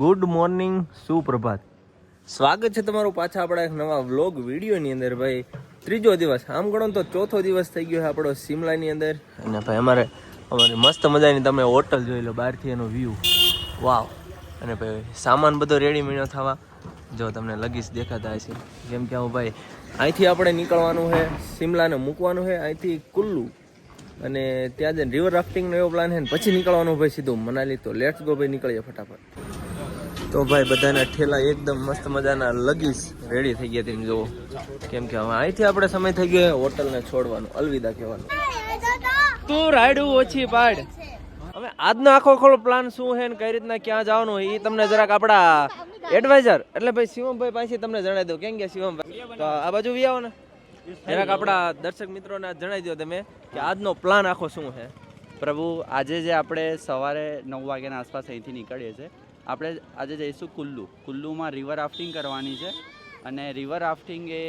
Good morning, સુપ્રભાત. સ્વાગત છે તમારું પાછા આપણા એક નવા વ્લોગ વિડીયોની અંદર, ભાઈ. ત્રીજો દિવસ, આમ ગણો તો ચોથો દિવસ થઈ ગયો છે આપણો શિમલાની અંદર. અને ભાઈ, અમારે અમારી મસ્ત મજાની તમે હોટલ જોઈ લો, બહારથી એનો વ્યૂ વાવ અને ભાઈ, સામાન બધો રેડી મીણો થવા. જો તમને લગીશ દેખાતા હશે. જેમ કે હું ભાઈ, અહીંથી આપણે નીકળવાનું છે શિમલાને મૂકવાનું છે, અહીંથી કુલ્લુ. અને ત્યાં જઈને રિવર રાફ્ટિંગનો એવો પ્લાન છે ને, પછી નીકળવાનું ભાઈ સીધું. મનાલી તો લેટ્સ ગો ભાઈ, નીકળીએ ફટાફટ. તો ભાઈ, બધાના ઠેલા એકદમ મસ્ત મજાના લગીશ રેડી થઈ ગયા તેમ જુઓ કેમ કે હવે અહીંથી આપણે સમય થઈ ગયો હોટલને છોડવાનું, અલવિદા કહેવાનું. તું રાયડું ઓછી પાડ. હવે આજનો આખો ખોલો પ્લાન શું છે ને કઈ રીતના ક્યાં જવાનું એ તમને જરાક આપણા એડવાઇઝર એટલે ભાઈ શિવમભાઈ પાસે તમને જણાવી દઉં. કેમ કે શિવમભાઈ? તો આ બાજુ વી આવો ને. જરાક આપણા દર્શક મિત્રોને જણાવી દો તમે કે આજનો પ્લાન આખો શું છે? પ્રભુ, આજે જે આપણે સવારે નવ વાગ્યાના આસપાસ અહીંથી નીકળીએ છીએ આપણે આજે જઈશું કુલ્લુ. કુલ્લુમાં રિવર રાફ્ટિંગ કરવાની છે અને રિવર રાફ્ટિંગ એ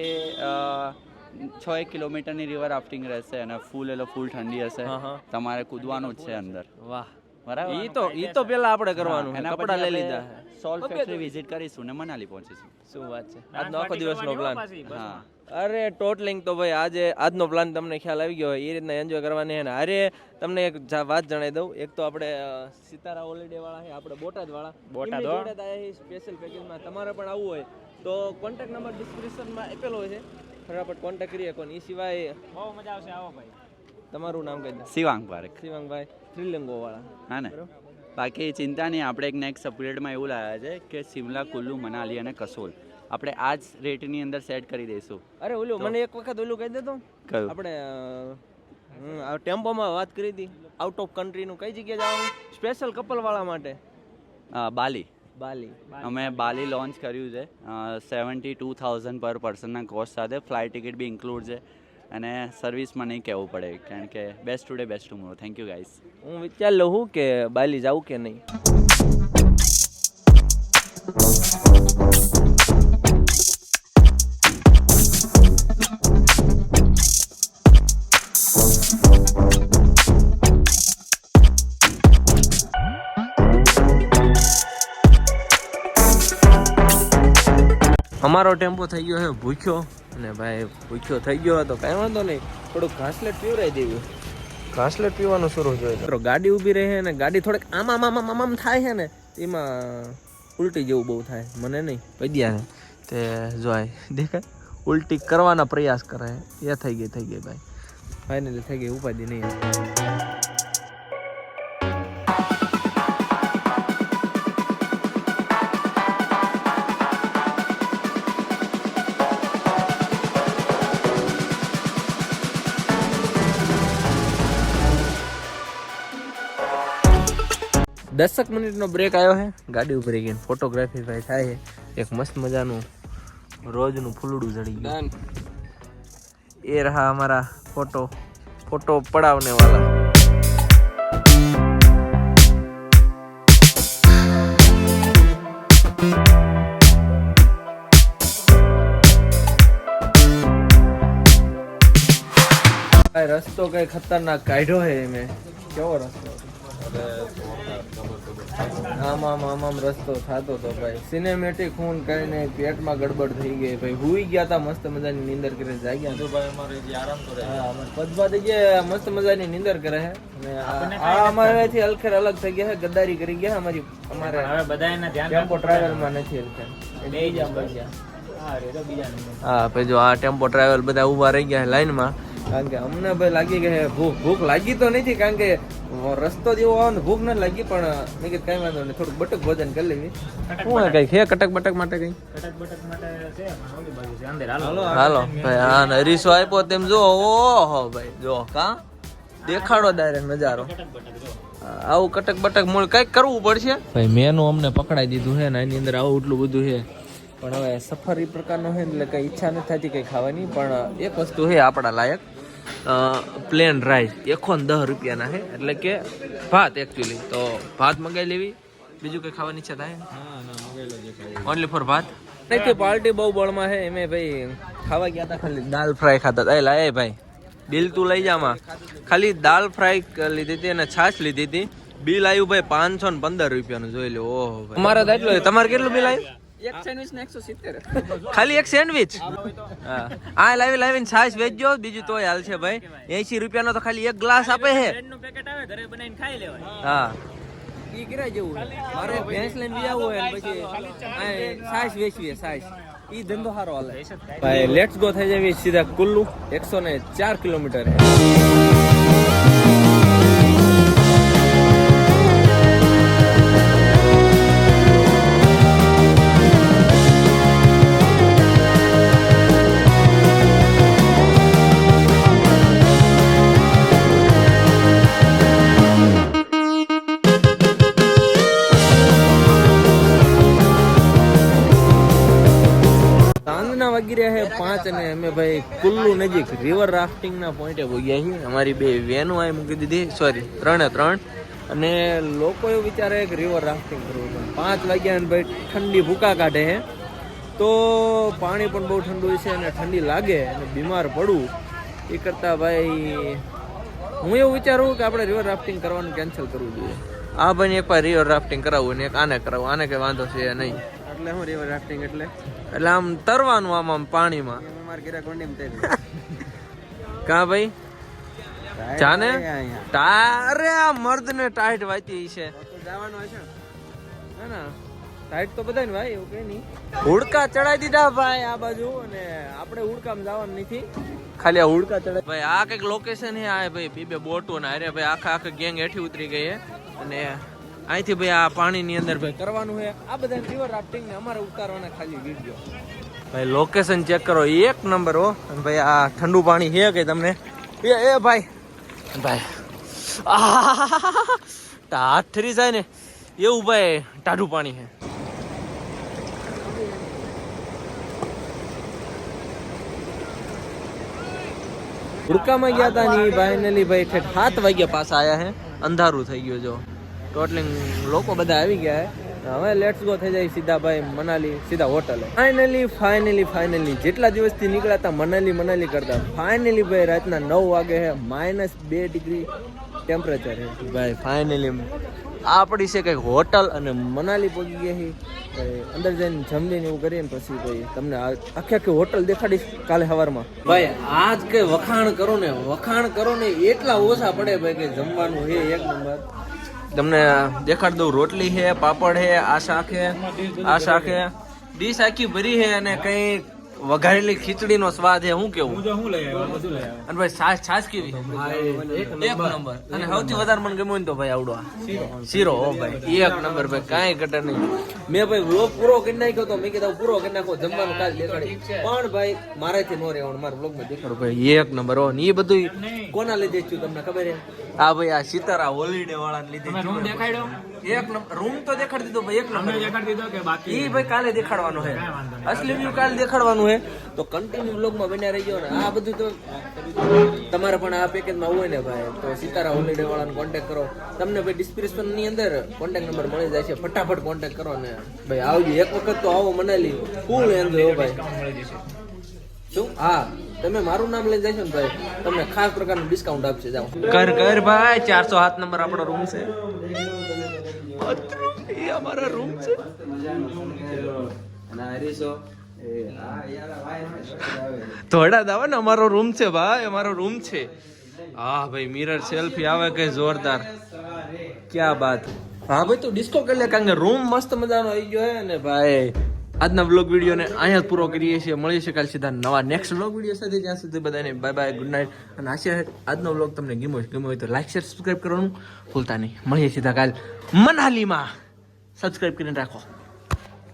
છ એક કિલોમીટરની રિવર રાફ્ટિંગ રહેશે અને ફૂલ એટલે ફૂલ ઠંડી હશે. તમારે કૂદવાનું જ છે અંદર. વાહ. બરાબર. ઈ તો ઈ તો પેલા આપણે કરવાનું છે. કપડા લઈ લીધા સોલ ફેક્ટરી વિઝિટ કરીશું ને મનાલી પહોંચીશું શું વાત છે? આજનો આખો દિવસનો પ્લાન હા. અરે ટોટલિંગ તો ભાઈ આજે આજનો પ્લાન તમને ખ્યાલ આવી ગયો હોય એ રીતના એન્જોય કરવાની અને અરે તમને એક વાત જણાવી દઉં. એક તો આપણે સિતારા હોલિડે વાળા છે આપણે બોટાદ વાળા. બોટાદ, જોડે સ્પેશિયલ પેકેજમાં તમારે પણ આવવું હોય. તો કોન્ટેક્ટ નંબર ડિસ્ક્રિપ્શનમાં આપેલો હોય છે. ફટાફટ કોન્ટેક્ટ કરીએ કોણ. એ સિવાય બહુ મજા આવશે આવો ભાઈ. તમારું નામ કહી દો. શિવાંગ પારેખ. શિવાંગભાઈ શ્રીલિંગો વાળા હા ને. બાકી ચિંતા નહીં આપણે એક નેક્સ્ટ અપગ્રેડમાં એવું લાવ્યા છે કે શિમલા કુલ્લુ મનાલી અને કસોલ. આપણે આ જ રેટની અંદર સેટ કરી દઈશું. અરે ઓલું મને એક વખત ઓલું કહી દેતો કયું? આપણે ટેમ્પોમાં વાત કરી હતી. આઉટ ઓફ કન્ટ્રીનું કઈ જગ્યાએ જવાનું? સ્પેશિયલ કપલ વાળા માટે બાલી. બાલી. અમે બાલી લોન્ચ કર્યું છે. સેવન્ટી ટુ થાઉઝન્ડ પર પર્સનના કોસ્ટ સાથે. ફ્લાઇટ ટિકિટ બી ઇન્ક્લુડ છે. અને સર્વિસમાં નહીં કહેવું પડે, કારણ કે best today best tomorrow thank you guys હું વિચાર લઉં કે બાલી જાઉં કે નહીં? અમારો ટેમ્પો થઈ ગયો છે ભૂખ્યો. અને ભાઈ ભૂખ્યો થઈ ગયો હતો કાંઈ વાંધો નહીં. થોડુંક ઘાસલેટ પીવરાઈ દેવું. ઘાસલેટ પીવાનું શરૂ જોઈએ ગાડી ઊભી રહે ને ગાડી થોડીક આમ આમ આમ આમ થાય છે ને એમાં ઉલટી જેવું બહુ થાય મને નહીં. પદ્યા ને તે જોય દેખાય ઉલટી કરવાના પ્રયાસ કરે એ થઈ ગઈ થઈ ગઈ ભાઈ. ફાઇનલી થઈ ગઈ ઉપાધિ નહીં. દસક મિનિટનો બ્રેક આવ્યો છે ગાડી ઉપર ગઈ ફોટોગ્રાફી ભાઈ થાય છે એક મસ્ત મજાનું રોજનું ફૂલડું જડી ગયું. એ રહા અમારા ફોટો ફોટો પડાવને વાળા રસ્તો કઈ ખતરનાક કાઢ્યો હે મેં કેવો રસ્તો? આમ આમ આમ આમ રસ્તો થતો તો ભાઈ. સિનેમેટિક ફોન કરીને પેટમાં ગડબડ થઈ ગઈ ભાઈ. હુઈ ગયા હતા મસ્ત મજાની નીંદર કરે જાગી ગયા ભાઈ અમારે આરામ કરે હા અમારે પદભા થઈ ગયા મસ્ત મજાની નીંદર કરે છે. અને આ- અમારેથી અલખેર અલગ થઈ ગયા છે ગદ્દારી કરી ગયા અમારી અમારે હવે બધા એના ધ્યાન ટેમ્પો ટ્રાવેલમાં નથી અલખેર એ બીજા બની ગયા હા રે તો બીજા હા પછી જો આ ટેમ્પો ટ્રાવેલ બધા ઊભા રહી ગયા લાઈનમાં કારણ કે અમને ભાઈ લાગી કે ભૂખ ભૂખ લાગી તો નથી કારણ કે રસ્તો જેવો આવે ને ભૂખ નથી લાગી પણ મેં કીધું કઈ વાંધો નહીં થોડુંક બટક ભોજન કરી લેવી શું હે કઈ છે કટક બટક માટે કઈ? કટક બટક માટે છે પણ ઓલી બાજુ છે અંદર. હાલો. હાલો ભાઈ હા ને આપ્યો તેમ જો ઓહો ભાઈ જો કા? દેખાડો ડાયરેક્ટ નજારો. કટક બટક જો. હા, આવું કટક બટક મૂળ કંઈક કરવું પડશે? ભાઈ મેનુ અમને પકડાઈ દીધું છે ને એની અંદર આવું એટલું બધું છે. પણ હવે સફર એ પ્રકારનો છે એટલે કઈ ઈચ્છા નથી થતી કઈ ખાવાની પણ એક વસ્તુ છે આપણા લાયક. પ્લેન રાઈસ એકો ને દસ રૂપિયાના છે એટલે કે ભાત એકચ્યુઅલી તો ભાત મંગાવી લેવી. બીજું કઈ ખાવાની ઈચ્છા થાય? ઓનલી ફોર ભાત? નથી પાર્ટી બહુ બળમાં છે એમે ભાઈ ખાવા ગયા હતા ખાલી. દાલ ફ્રાય ખાતા હતા એલા એ ભાઈ. બિલ તું લઈ જામાં ખાલી દાલ ફ્રાય લીધી હતી અને છાશ લીધી હતી. બિલ આવ્યું ભાઈ પાંચસો ને પંદર રૂપિયાનું. જોઈ લો ઓહો. તમારે તો એટલું તમારે કેટલું બિલ આવ્યું એક સેન્ડવિચ ને એકસો સિત્તેર. ખાલી એક સેન્ડવિચ હા. આ લાવી લાવીને છાશ વેચજો બીજું તોય હાલ છે ભાઈ. એસી રૂપિયાનો તો ખાલી એક ગ્લાસ આપે છે. નું પેકેટ આવે ઘરે બનાવીને ખાઈ લેવાય. હા. ઈ જેવું. છે. મારે ભેંસ લઈને બી આવવું હોય પછી આ છાશ વેચવી છે, છાશ. ઈ ધંધો સારો હાલે. ભાઈ લેટ્સ ગો થઈ જવી સીધા કુલ્લુ એકસો ને ચાર કિલોમીટર. છે વાગી રહ્યા છે પાંચ અને અમે ભાઈ કુલ્લુ નજીક રિવર રાફ્ટિંગ ના પોઈન્ટે પહોંચ્યા છીએ. અમારી બે વેનો આ મૂકી દીધી. સોરી ત્રણે ત્રણ. અને લોકો એવું વિચારે કે રિવર રાફ્ટિંગ કરવું પણ પાંચ વાગ્યા ને ભાઈ ઠંડી ભૂકા કાઢે છે તો પાણી પણ બહુ ઠંડુ છે અને ઠંડી લાગે અને બીમાર પડવું એ કરતાં ભાઈ હું એવું વિચારું કે આપણે રિવર રાફ્ટિંગ કરવાનું કેન્સલ કરવું જોઈએ. આ ભાઈને એકવાર રિવર રાફ્ટિંગ કરાવવું ને એક આને કરાવવું. આને કઈ વાંધો છે નહીં. એટલે હું રિવર રાફ્ટિંગ એટલે? એટલે આમ તરવાનું આમ આમ પાણીમાં. મારા ઘરે કોંડીમ થઈ કા ભાઈ? જાને? તારે આ મર્દ ને ટાઈટ વાતી છે જવાનું હશે ના ના. ટાઈટ તો બધાને ભાઈ એવું કઈ નહીં. હુડકા ચડાઈ દીધા ભાઈ આ બાજુ અને આપણે હુડકામાં જવાનું નથી. ખાલી આ હુડકા ચડાઈ ભાઈ આ કંઈક લોકેશન હે આ ભાઈ બે બે બોટો ને અરે ભાઈ આખા આખા ગેંગ હેઠી ઉતરી ગઈ હે. અને અહીંથી ભાઈ આ પાણીની અંદર ભાઈ કરવાનું છે. આ બધા રિવર રાફ્ટિંગ ને અમારે ઉતારવાના ખાલી વીડિયો ભાઈ લોકેશન ચેક કરો એક નંબર હો. અને ભાઈ આ ઠંડુ પાણી છે કે તમને? એ એ ભાઈ. ભાઈ. હાથ ઠરી જાય ને, એવું ભાઈ ટાઢું પાણી છે. હુડકામાં ગયા હતા ને ફાઇનલી ભાઈ ઠેઠ સાત વાગ્યા પાછા આયા હે. અંધારું થઈ ગયું જો. ટોટલિંગ લોકો બધા આવી ગયા હવે લેટ્સ ગો થઈ જાય સીધા ભાઈ મનાલી, સીધા હોટલે. ફાઇનલી ફાઇનલી ફાઇનલી જેટલા દિવસથી નીકળ્યા હતા મનાલી મનાલી કરતા ફાઇનલી ભાઈ રાતના નવ વાગે હે માઇનસ બે ડિગ્રી ટેમ્પરેચર હે. ભાઈ ફાઇનલી આ પડી છે કંઈક હોટલ અને મનાલી પહોંચી ગયા છે અંદર જઈને જમીને એવું કરીએ ને પછી ભાઈ તમને આખી આખી હોટલ દેખાડીશ કાલે સવારમાં. ભાઈ આજ કે વખાણ કરો ને, વખાણ કરો ને એટલા ઓછા પડે ભાઈ કે જમવાનું હે એક નંબર. તમને દેખાડ દઉં, રોટલી છે, પાપડ છે, આ શાક છે, આ શાક છે. ડીશ આખી ભરી છે અને કઈ વઘારેલી ખીચડીનો સ્વાદ એ હું કેવું? શું લઈ આવ્યો બધું લઈ આવ્યો. અને ભાઈ છાશ છાશ કેવી એક નંબર. અને સૌથી વધારે મને ગમ્યું ને તો ભાઈ આવડો શીરો. હો ભાઈ. એક નંબર ભાઈ કાંઈ ઘટે નહીં. મેં ભાઈ વ્લોગ પૂરો કરી નાખ્યો તો મેં કીધું પૂરો કરી નાખો જમવાનું કાલ દેખાડી. પણ ભાઈ મારાથી નો રહેવાનું મારા વ્લોગમાં દેખાડો ભાઈ એક નંબર હો. ને એ બધું કોના લીધે છું તમને ખબર છે? આ ભાઈ આ સિતારા હોલિડે વાળાને લીધે દેખાડ્યો? એક રૂમ તો દેખાડી દીધો ભાઈ એક નંબર. દેખાડી દીધો કે બાકી ઈ ભાઈ કાલે દેખાડવાનું છે અસલી વ્યૂ કાલે દેખાડવાનું છે તો કન્ટિન્યુ વ્લોગમાં બન્યા રહી ગયો ને. આ બધું તો તમારે પણ આ પેકેજમાં હોય ને ભાઈ. તો સિતારા હોલિડે વાળાને કોન્ટેક્ટ કરો. તમને ભાઈ ડિસ્ક્રિપ્શનની અંદર કોન્ટેક્ટ નંબર મળી જાય છે. ફટાફટ કોન્ટેક્ટ કરો ને. ભાઈ આવજો. એક વખત તો આવો મનાલી. ફૂલ એન્જોય ભાઈ. શું? હા. તમે મારું નામ લઈ જશો ને ભાઈ તમને ખાસ પ્રકારનું ડિસ્કાઉન્ટ આપશે. જાઓ. કર કર ભાઈ ચારસો સાત નંબર આપણો રૂમ છે. એ અમારા રૂમ છે. થોડા દાવા ને અમારો રૂમ છે ભાઈ અમારો રૂમ છે. હા ભાઈ મિરર સેલ્ફી આવે કઈ જોરદાર? ક્યાં બાત? હા ભાઈ તું ડિસ્કો કરી લે કારણ કે રૂમ મસ્ત મજાનો આવી ગયો હે ને ભાઈ. આજના બ્લોગ વિડીયોને અહીંયા પૂરો કરીએ છીએ. મળી શકાય સીધા નવા નેક્સ્ટ બ્લોગ વીડિયો સાથે. ત્યાં સુધી બધાને બાય બાય ગુડ નાઇટ અને આશા આજનો બ્લોગ તમને ગમ્યો ગમ્યો હોય તો લાઈક શેર સબસ્ક્રાઈબ કરવાનું ભૂલતા નહીં. મળીએ સીધા કાલ મનાલીમાં. સબસ્ક્રાઇબ કરીને રાખો.